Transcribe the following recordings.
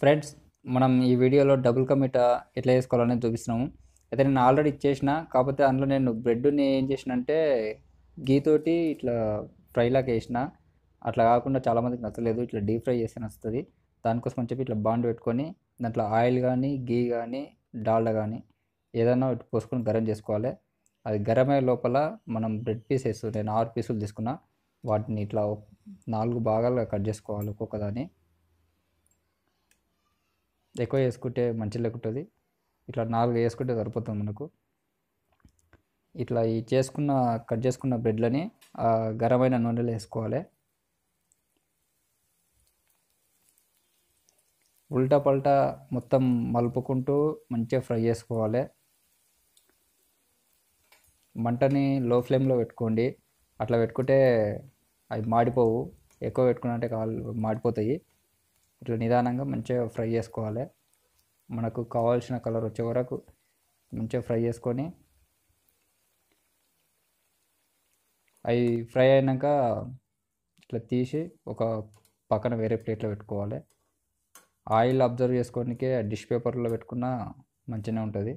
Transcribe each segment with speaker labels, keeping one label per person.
Speaker 1: Friends మనం ఈ వీడియోలో డబుల్ కమిట ఎట్లా చేసుకోవాలనేది చూపిస్తున్నాము. అయితే నేను ఆల్రెడీ ఇచ్చేసిన కాకపోతే అందులో నేను బ్రెడ్ని ఏం చేసిన అంటే గీతోటి ఇట్లా ఫ్రై లాగా వేసిన. అట్లా కాకుండా చాలామందికి నచ్చలేదు ఇట్లా డీప్ ఫ్రై చేస్తే నచ్చుతుంది. దానికోసం అని చెప్పి ఇట్లా బాండ్ పెట్టుకొని దాంట్లో ఆయిల్ కానీ గీ కానీ డాల్డా కానీ ఏదైనా పోసుకొని గరం చేసుకోవాలి. అది గరం అయ్యే లోపల మనం బ్రెడ్ పీసెస్ నేను ఆరు పీసులు తీసుకున్నా. వాటిని ఇట్లా నాలుగు భాగాలుగా కట్ చేసుకోవాలి ఒక్కొక్కదాన్ని. ఎక్కువ వేసుకుంటే మంచి లేకుంటుంది. ఇట్లా నాలుగు వేసుకుంటే సరిపోతుంది మనకు. ఇట్లా ఈ చేసుకున్న కట్ చేసుకున్న బ్రెడ్లని గరమైన నూనెలో వేసుకోవాలి. ఉల్టా పల్టా మొత్తం మలుపుకుంటూ మంచిగా ఫ్రై చేసుకోవాలి. మంటని లో ఫ్లేమ్లో పెట్టుకోండి. అట్లా పెట్టుకుంటే అవి మాడిపోవు. ఎక్కువ పెట్టుకున్నట్టే కావాలి మాడిపోతాయి. ఇట్లా నిదానంగా మంచిగా ఫ్రై చేసుకోవాలి. మనకు కావాల్సిన కలర్ వచ్చే వరకు మంచిగా ఫ్రై చేసుకొని అవి ఫ్రై అయినాక ఇట్లా తీసి ఒక పక్కన వేరే ప్లేట్లో పెట్టుకోవాలి. ఆయిల్ అబ్జర్వ్ చేసుకోవడానికి డిష్ పేపర్లో పెట్టుకున్న మంచిగానే ఉంటుంది.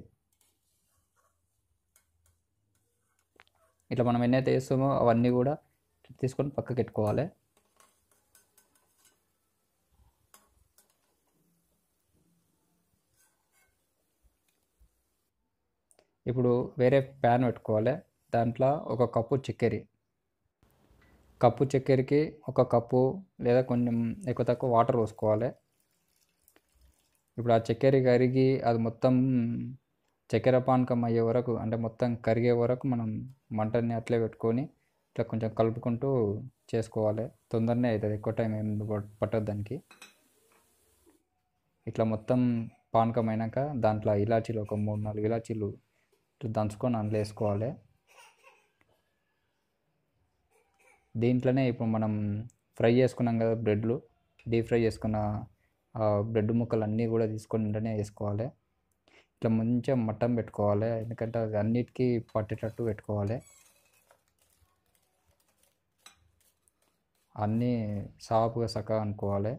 Speaker 1: ఇట్లా మనం ఎన్నైతే వేస్తామో అవన్నీ కూడా తీసుకొని పక్కకి పెట్టుకోవాలి. ఇప్పుడు వేరే ప్యాన్ పెట్టుకోవాలి. దాంట్లో ఒక కప్పు చక్కెర. కప్పు చక్కెరకి ఒక కప్పు లేదా కొంచెం ఎక్కువ తక్కువ వాటర్ పోసుకోవాలి. ఇప్పుడు ఆ చక్కెర కరిగి అది మొత్తం చక్కెర పానకం అయ్యే వరకు అంటే మొత్తం కరిగే వరకు మనం మంటని అట్లే పెట్టుకొని ఇట్లా కొంచెం కలుపుకుంటూ చేసుకోవాలి. తొందరనే అవుతుంది. ఎక్కువ టైం ఏం పట్టదు దానికి. ఇట్లా మొత్తం పానకం అయినాక దాంట్లో ఇలాచీలు ఒక మూడు నాలుగు ఇలాచీలు ఇట్లా దంచుకొని అందులో వేసుకోవాలి. దీంట్లోనే ఇప్పుడు మనం ఫ్రై చేసుకున్నాం కదా బ్రెడ్లు డీప్ ఫ్రై చేసుకున్న బ్రెడ్ ముక్కలు అన్నీ కూడా తీసుకొని వెంటనే వేసుకోవాలి. ఇట్లా మంచిగా మటన్ పెట్టుకోవాలి ఎందుకంటే అది అన్నిటికీ పట్టేటట్టు పెట్టుకోవాలి. అన్నీ సాపుగా సక్కగా అనుకోవాలి.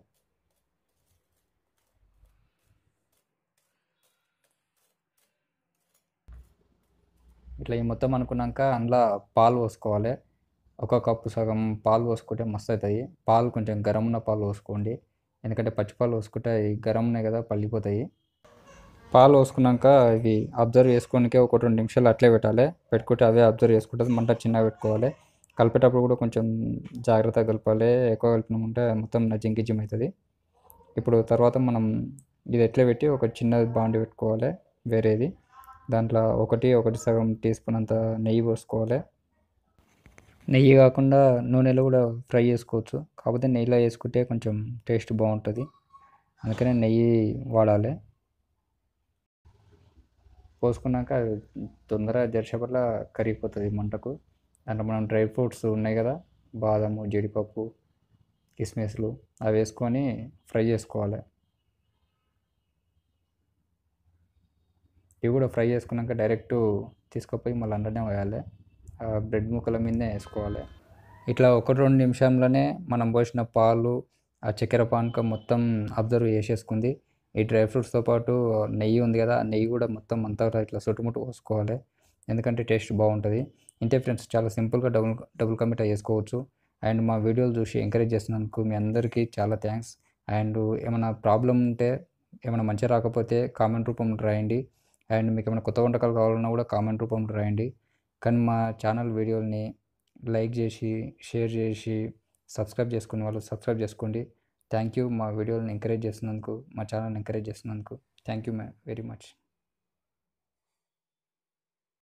Speaker 1: ఇట్లా ఈ మొత్తం అనుకున్నాక అందులో పాలు పోసుకోవాలి. ఒక కప్పు సగం పాలు పోసుకుంటే మస్తు అవుతాయి పాలు కొంచెం గరం ఉన్న పాలు పోసుకోండి. ఎందుకంటే పచ్చి పాలు పోసుకుంటే అవి గరం కదా పల్లిపోతాయి పాలు పోసుకున్నాక ఇవి అబ్జర్వ్ చేసుకోనికే ఒక రెండు నిమిషాలు అట్లే పెట్టాలి. పెట్టుకుంటే అవే అబ్జర్వ్ చేసుకుంటుంది మంట చిన్నగా పెట్టుకోవాలి. కలిపేటప్పుడు కూడా కొంచెం జాగ్రత్తగా కలపాలి. ఎక్కువ కలిపినామంటే మొత్తం నజింకిజిమ్ అవుతుంది. ఇప్పుడు తర్వాత మనం ఇది ఎట్లా పెట్టి ఒక చిన్న బాండి పెట్టుకోవాలి. వేరేది. దాంట్లో ఒకటి ఒకటి సగం టీ స్పూన్ అంత నెయ్యి పోసుకోవాలి. నెయ్యి కాకుండా నూనెలో కూడా ఫ్రై చేసుకోవచ్చు. కాకపోతే నెయ్యిలో వేసుకుంటే కొంచెం టేస్ట్ బాగుంటుంది. అందుకనే నెయ్యి వాడాలి. పోసుకున్నాక తొందరగా జరిసేపట్ల కరిగిపోతుంది మంటకు. దాంట్లో మనం డ్రై ఫ్రూట్స్ ఉన్నాయి కదా బాదము జీడిపప్పు కిస్మిస్లు అవి వేసుకొని ఫ్రై చేసుకోవాలి. ఇవి కూడా ఫ్రై చేసుకున్నాక డైరెక్ట్ తీసుకుపోయి మళ్ళీ అందులోనే వేయాలి బ్రెడ్ ముక్కల మీదనే వేసుకోవాలి. ఇట్లా ఒకటి రెండు నిమిషంలోనే మనం పోసిన పాలు ఆ చక్కెర పానకం మొత్తం అబ్జర్వ్ చేసేసుకుంది. ఈ డ్రై ఫ్రూట్స్తో పాటు నెయ్యి ఉంది కదా ఆ నెయ్యి కూడా మొత్తం అంతా ఇట్లా చుట్టుముట్టు పోసుకోవాలి. ఎందుకంటే టేస్ట్ బాగుంటుంది. ఇంతే ఫ్రెండ్స్ చాలా సింపుల్గా డబుల్ డబుల్ కమిటా చేసుకోవచ్చు. అండ్ మా వీడియోలు చూసి ఎంకరేజ్ చేసినందుకు మీ అందరికీ చాలా థ్యాంక్స్. అండ్ ఏమైనా ప్రాబ్లం ఉంటే ఏమైనా మంచిగా రాకపోతే కామెంట్ రూపంలో రాయండి. అండ్ మీకు ఏమైనా కొత్త వంటకాలు కావాలన్నా కూడా కామెంట్ రూపంలో రాయండి. కానీ మా ఛానల్ వీడియోని లైక్ చేసి షేర్ చేసి సబ్స్క్రైబ్ చేసుకునే వాళ్ళు సబ్స్క్రైబ్ చేసుకోండి. థ్యాంక్ యూ మా వీడియోలను ఎంకరేజ్ చేసినందుకు మా ఛానల్ని ఎంకరేజ్ చేసినందుకు. Thank you very much.